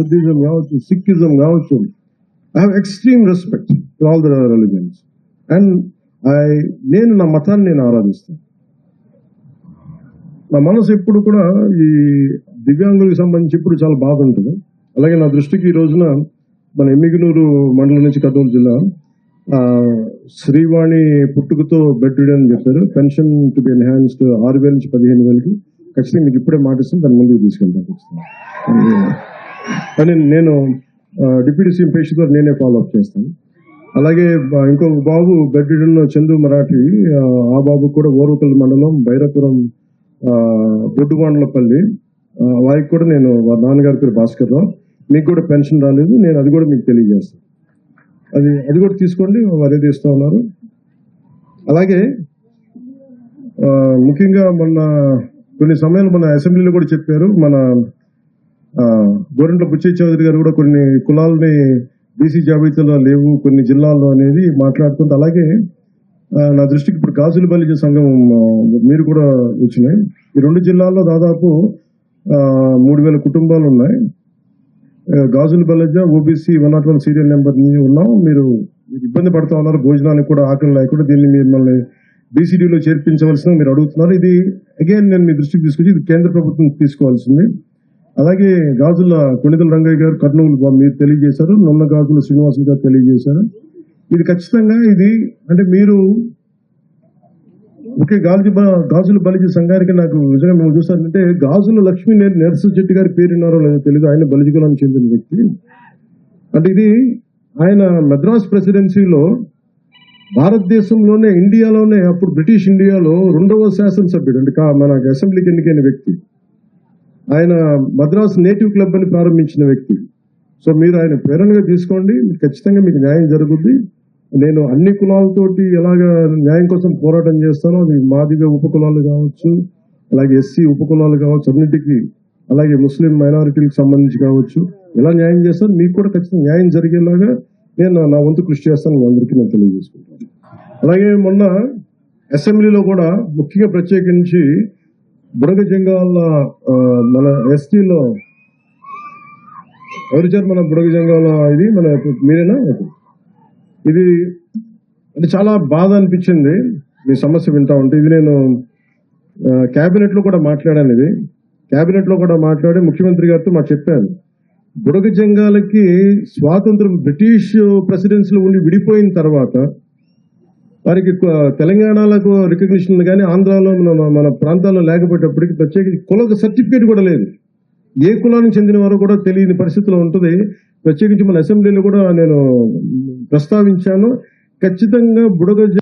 Buddhism కావచ్చు Sikhism కావచ్చు. I have extreme respect to all the religions and I నేను నా మతాన్ని నేను ఆరాధిస్తాను. నా మనసు ఎప్పుడు కూడా ఈ దివ్యాంగులకు సంబంధించి ఇప్పుడు చాలా బాధ ఉంటుంది. అలాగే నా దృష్టికి ఈ రోజున మన ఎమ్మిగనూరు మండలం నుంచి కర్నూలు జిల్లా శ్రీవాణి పుట్టుకతో బెడ్ అని చెప్పారు. పెన్షన్ టు బి ఎన్హాన్స్డ్ ఆరు వేల నుంచి పదిహేను వేలకి. ఖచ్చితంగా మీకు ఇప్పుడే మాటిస్తాను దాని ముందుకు తీసుకెళ్తాను. కానీ నేను డిప్యూటీ సీఎం పేషెంట్ ద్వారా నేనే ఫాలో అప్ చేస్తాను. అలాగే ఇంకో ఇంకొక బాబు బెడ్ చందు మరాఠీ ఆ, బాబు కూడా ఓర్వకల్ మండలం భైరపురం బొడ్డువాండ్లపల్లి వారికి కూడా నేను వారి నాన్నగారి పేరు భాస్కర్ రావు. మీకు కూడా పెన్షన్ రాలేదు నేను అది కూడా మీకు తెలియజేస్తాను. అది అది కూడా తీసుకోండి వారు ఏది ఇస్తా ఉన్నారు. అలాగే ముఖ్యంగా మొన్న కొన్ని సమయాలు మన అసెంబ్లీలో కూడా చెప్పారు మన గోరెంట్ల బుచ్చయ్య చౌదరి గారు కూడా కొన్ని కులాలని బీసీ జాబితాలో లేవు కొన్ని జిల్లాల్లో అనేది మాట్లాడుతుంటే అలాగే నా దృష్టికి ఇప్పుడు గాజుల బలిజ సంఘం మీరు కూడా వచ్చినాయి. ఈ రెండు జిల్లాల్లో దాదాపు మూడు వేల కుటుంబాలు ఉన్నాయి. Gajula Balija OBC one not one serial number ఉన్నాం. మీరు ఇబ్బంది పడుతూ ఉన్నారు భోజనానికి కూడా ఆకలి లేకుండా దీన్ని మిమ్మల్ని బీసీడీలో చేర్పించవలసిన మీరు అడుగుతున్నారు. ఇది అగైన్ నేను మీ దృష్టికి తీసుకొచ్చి ఇది కేంద్ర ప్రభుత్వం తీసుకోవాల్సింది. అలాగే గాజుల కొణిదల రంగయ్య గారు కర్నూలు మీరు తెలియజేశారు నొన్న గాజుల శ్రీనివాసులు గారు తెలియజేశారు. ఇది ఖచ్చితంగా ఇది అంటే మీరు ఒకే గాజు బ- గాజుల బలిజ సంఘానికి నాకు నిజంగా మేము చూసారంటే గాజుల లక్ష్మీ నేర్ నరసు చెట్టు గారి పేరున్నారో లేదో తెలియదు ఆయన బలిజ చెందిన వ్యక్తి. అంటే ఇది ఆయన మద్రాస్ ప్రెసిడెన్సీలో భారతదేశంలోనే ఇండియాలోనే అప్పుడు బ్రిటిష్ ఇండియాలో రెండవ శాసనసభ్యుడు అంటే కా- మన అసెంబ్లీకి ఎన్నికైన వ్యక్తి. ఆయన మద్రాస్ నేటివ్ క్లబ్ అని ప్రారంభించిన వ్యక్తి. సో మీరు ఆయన ప్రేరణగా తీసుకోండి. మీకు ఖచ్చితంగా మీకు న్యాయం జరుగుద్ది. నేను అన్ని కులాలతోటి ఎలాగ న్యాయం కోసం పోరాటం చేస్తానో అది మాదిగ ఉపకులాలు కావచ్చు అలాగే ఎస్సీ ఉపకులాలు కావచ్చు అన్నిటికీ అలాగే ముస్లిం మైనారిటీలకు సంబంధించి కావచ్చు. ఎలా న్యాయం చేస్తాను మీకు కూడా ఖచ్చితంగా న్యాయం జరిగేలాగా నేను నా- నా వంతు కృషి చేస్తాను మీ అందరికీ నేను తెలియజేసుకుంటాను అలాగే మొన్న అసెంబ్లీలో కూడా ముఖ్యంగా ప్రత్యేకించి బుడగ జంగాల మన ఎస్టీలో ఎవరు మన బుడగ జంగాల ఇది? మన మీరేనా? ఇది అంటే చాలా బాధ అనిపించింది. మీ సమస్య వింటా ఉంటే ఇది నేను క్యాబినెట్లో కూడా మాట్లాడాను ఇది. క్యాబినెట్లో కూడా మాట్లాడి ముఖ్యమంత్రి గారితో మాకు చెప్పాను. బుడగ జంగాలకి స్వాతంత్రం బ్రిటిష్ ప్రెసిడెన్సీలో ఉండి విడిపోయిన తర్వాత వారికి కొ- తెలంగాణలకు రికగ్నిషన్ కానీ ఆంధ్రాలో మన మన ప్రాంతాల్లో లేకపోయేటప్పటికి ప్రత్యేక కుల సర్టిఫికేట్ కూడా లేదు. ఏ కులానికి చెందిన వారు కూడా తెలియని పరిస్థితిలో ఉంటుంది. ప్రత్యేకించి మన అసెంబ్లీలో కూడా నేను ప్రస్తావించాను. ఖచ్చితంగా బుడగ